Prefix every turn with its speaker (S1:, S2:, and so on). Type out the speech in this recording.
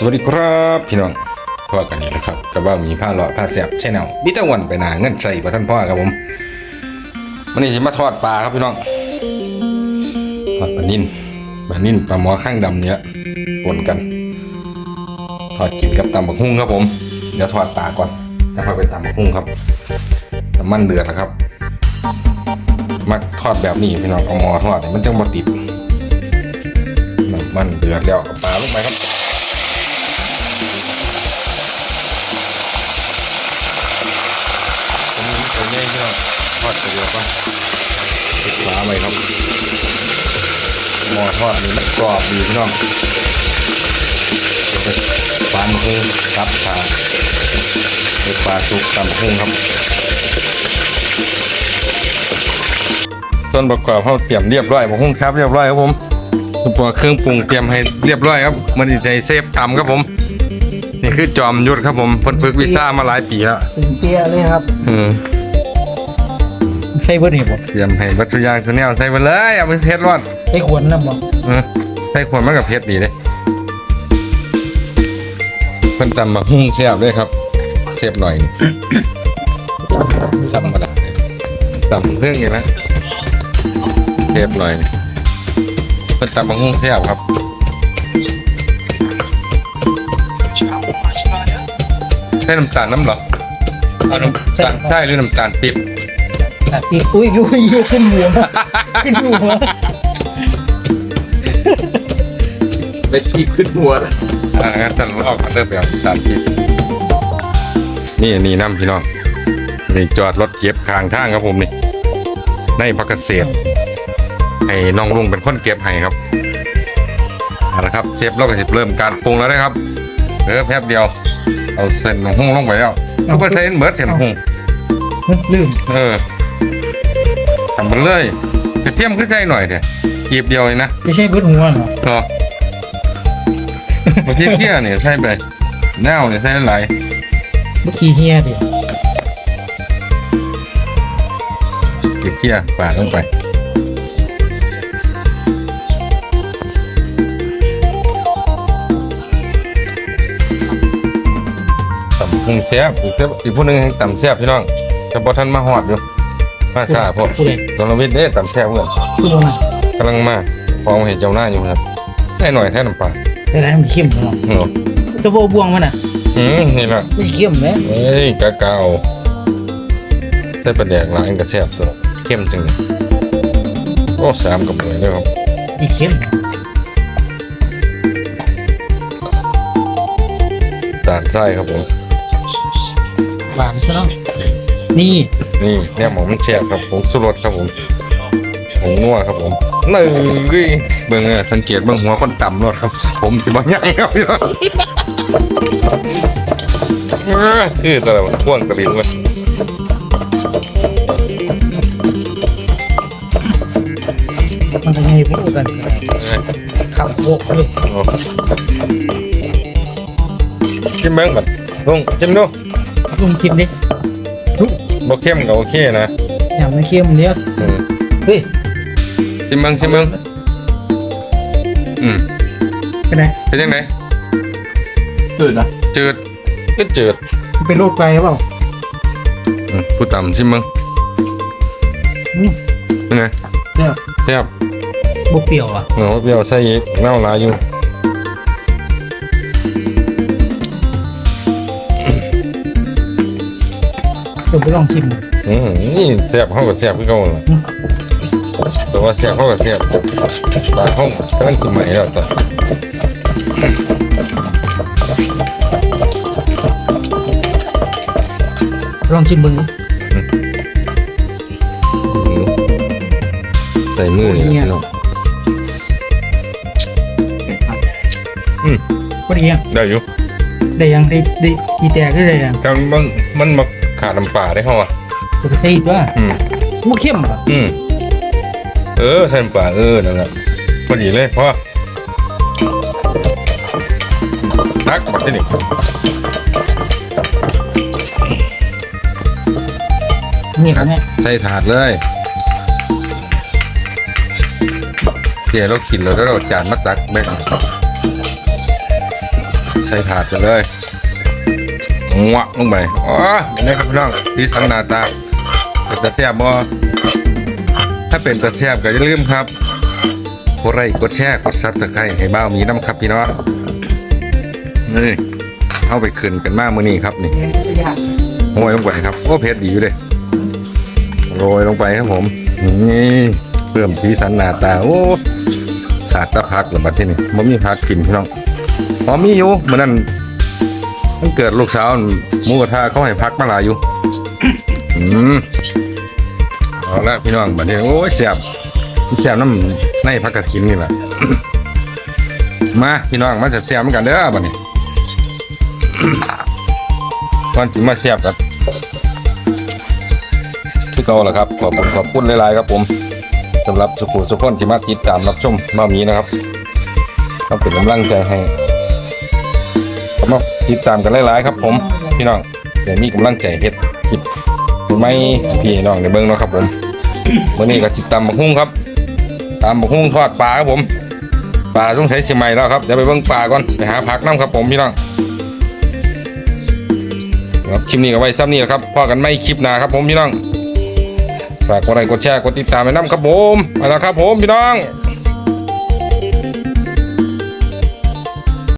S1: สวัสดีครับพี่น้องพ่อกันนี่แหละครับกับว่ามีผ้าเลาะผ้าเสียบใช่แนวมิตรวันไปนาเงินใส่ประท่านพ่อครับผมวันนี้จะมาทอดปลาครับพี่น้องทอดปลานิ่นปลานิ่นปลาหมอข้างดำเนี้ยปนกัน ทอดกินกับตำบักหุ่งครับผมเดี๋ยวทอดปลาก่อนแล้วค่อยไปตำบักหุ่งครับน้ำมันเดือดแล้วครับมักทอดแบบนี้พี่น้องเอาหมอทอดมันจังบ่ติดน้ำมันเดือดแล้วปลาลงไปครับ อดตัวเดียวก็ปิดฝาไว้ครับหม้อทอดนี่มันกรอบดีพี่น้องปลาหมูซับขาเป็นปลาสุกตำหุ้งครับต้นประกอบเขาเตรียมเรียบร้อยหมูหุ้งซับเรียบร้อยครับผมตัวเครื่องปรุงเตรียมให้เรียบร้อยครับมันจะเซฟตำครับผม นี่คือจอมยุทธครับผมเพิ่นฝึกวิซ่ามาหลายปีแล้ว
S2: ถึงเปียเลยครับ
S1: อืม
S2: ใส่เบอร์นี่บ่
S1: เตรียมให้วัตถุยางตัวแนวใส่ไปเลยเอาไปเพชรร้อน
S2: ใส่ขวดน้ำบ่
S1: เออใส่ขวดมันกับเพชรดีเลยเพิ่นตำมาหุ้งเสียบเลยครับเสียบหน่อยธรรมดาเลยตำเครื่องอย่างนะเสียบหน่อยนี่เพิ่นตำมาหุ้งเสียบครับใช่น้ำตาลน้ำเหรอเอาน้ำตาลใช่หรือน้ำตาลปี๊บ
S2: ตัดอีกอุ้ยอุ้ยอุ้ยขึ้นหัวขึ้นหัว
S1: ไปชีขึ้นหัวอ่างั้นท่านลอกกันเริ่มแบบสามทีนี่นี่น้ำพี่น้องนี่จอดรถเก็บข้างทางครับผมนี่ในพักเกษตรให้น้องลุงเป็นคนเก็บให้ครับเอาละครับเซฟเราก็จะเริ่มการปรุงแล้วนะครับเออแป๊บเดียว เอาเส้นหุ้งลงไปแล้วเอาไปใส่เบิร์ดเส้นหุ้ง
S2: ลืม
S1: เออ ทำไปเลยกระเทียมก็ใส่หน่อยเถอะหยิบเดียวเลยนะ
S2: ไม่ใช่เบิดหัวเหรอ
S1: เหรอเมื่อกี้เที่ยเนี่ยใช่ไปแนวเนี่ยใช่หลาย
S2: เมื่อกี้เฮียดิ
S1: เมื่อกี้ฝาดลงไปตำพุงแซ่บอีกเท่าอีกผู้หนึงให้ตำแซ่บพี่น้องจะบ่ทันมาหอดอยู่ มาช้าพอ
S2: ผู้ใด
S1: ตอนวิทย์เด้ตำแซ่บเพื่อน
S2: ผู้ลงมากำ
S1: ลังมาพอเห็นเจ้าหน้าอยู่ครับแค่หน่อยแค่น้ำปลา
S2: แต่ร้านมันเข้มเหรอ
S1: เนาะ
S2: จะโบบวงมันอะ
S1: อืมนี่ล่ะ
S2: ไม่เข้มเลย
S1: เฮ้ยกะเกาใส่ปลาแดกล้างกระแซบสุดเข้มจังเลยโอ้สามกับหน่วยเลยครับ
S2: ไม่เข้ม
S1: ตาดไส้ครับผม
S2: หวานใช่ไหม นี่
S1: นี่เนี่ยหมอมันแฉบครับผมสุรสครับผมผงนัวครับผมนี่เบิ่งเออสังเกตเบิ่งหัวคนต่ำรถครับ ผมสิบ่ยังครับพี่น้องเออคือแต่ละพ่วงกระดิ่งเว้ย
S2: มันจะไงพูดกันขับโบกเลย
S1: โอ้ชิมเบิ่งก่อนลุงชิมดู
S2: ลุงชิมดิ
S1: บ่เข้มก็โอเคนะ
S2: อย่ามันเข้มเนี้ย
S1: อืม
S2: เฮ้ย
S1: ชิมเบิ่งชิมเบิ่งอืม
S2: เป็นไง
S1: เป็นยังไง
S2: จืดอะ
S1: จืดก็จืด
S2: เป็นโรคไตเปล่า
S1: อืมผู้ต่ำชิมมึง
S2: อืม
S1: เป็นไง
S2: เนี่ย
S1: แซ่บ
S2: บุกเปรี้ยวอะ
S1: เหงาเปรี้ยวใส่อีกเน่าหลายอยู่
S2: ลองชิม
S1: อืมนี่แซ่บเข้ากับแซ่บคือเก่าล่ะแต่ว่าแซ่บเข้ากับแซ่บตาห้องกำลังสิใหม่แล้วจ้ะ
S2: ลองชิมมึง
S1: อืมใส่มือนี่
S2: เนี่ย
S1: พี่น้อง
S2: พอดีอะ
S1: ได้อยู่
S2: ได้ยังได้ได้กี่แตกได้เลยยัง
S1: แต่มันมันมา ขาดน้ำปลาได้เข้าอะ
S2: จะใส่อีกว่า
S1: อืม
S2: มุกเข้มเหรอ
S1: อืมเออใส่น้ำปลาเออนั่นแหละพอดีเลยพ่อตักมาที่นี่
S2: นี่ครับแม่
S1: ใส่ถาดเลยเดี๋ยวเรากินแล้วแล้วเราจานมาตักแบ่งใส่ถาดไปเลย งวะลงไปอ๋อเป็นไงครับพี่น้องที่สันหนาตาเป็นตะแซ่บบ่ถ้าเป็นตะแซ่บก็อย่าลืมครับกดไลค์กดแชร์กดซับสไครต์ให้บ้าวมีน้ำครับพี่น้องนี่เข้าไปขึ้นกันมากมื้อนี้ครับนี่โรยลงไปครับโอ้เผ็ดดีอยู่เลยโรยลงไปครับผมนี่เพิ่มสีสันหน้าตาโอ้ขาดตะพักหรือบัดที่นี่มันมีพักกินพี่น้องพอมีอยู่เมื่อนั้น มันเกิดลูกสาวหมูกระทะเขาให้พักมาหลายอยู่ อืมเอาละพี่น้องบัดนี้โอ้ยเสียบเสียบน้ำในพักกระถินนี่แหละมาพี่น้องมาเสียบเหมือนกันเด้อบัดนี้ก่อนที่มาเสียบกันคือเก่าแหละครับ ขอบคุณขอบคุณหลายๆครับผมสำหรับสุขุสุขคนที่มาติดตามรับชมมามีนะครับต้องเป็นกำลังใจให้ก็มา ติดตามกันหลายๆครับ ผมพี่น้องเดี๋ยวมีกำลังใจเฮ็ดคลิปไม่พี่น้องในเบิ้งเนาะครับผมวันนี้ก็ติดตามบักฮุ้งครับตามบักฮุ้งทอดปลาครับผมปลาต้องใช้เชียงใหม่แล้วครับเดี๋ยวไปเบิ้งปลาก่อนไปหาผักน้ำครับผมพี่น้องครับคลิปนี้ก็ไว้ซ้ำนี่แหละครับพอกันไม่คลิปหน้าครับผมพี่น้องฝากกดไลค์กดแชร์กดติดตามไปน้ำครับผมไปแล้วครับผมพี่น้อง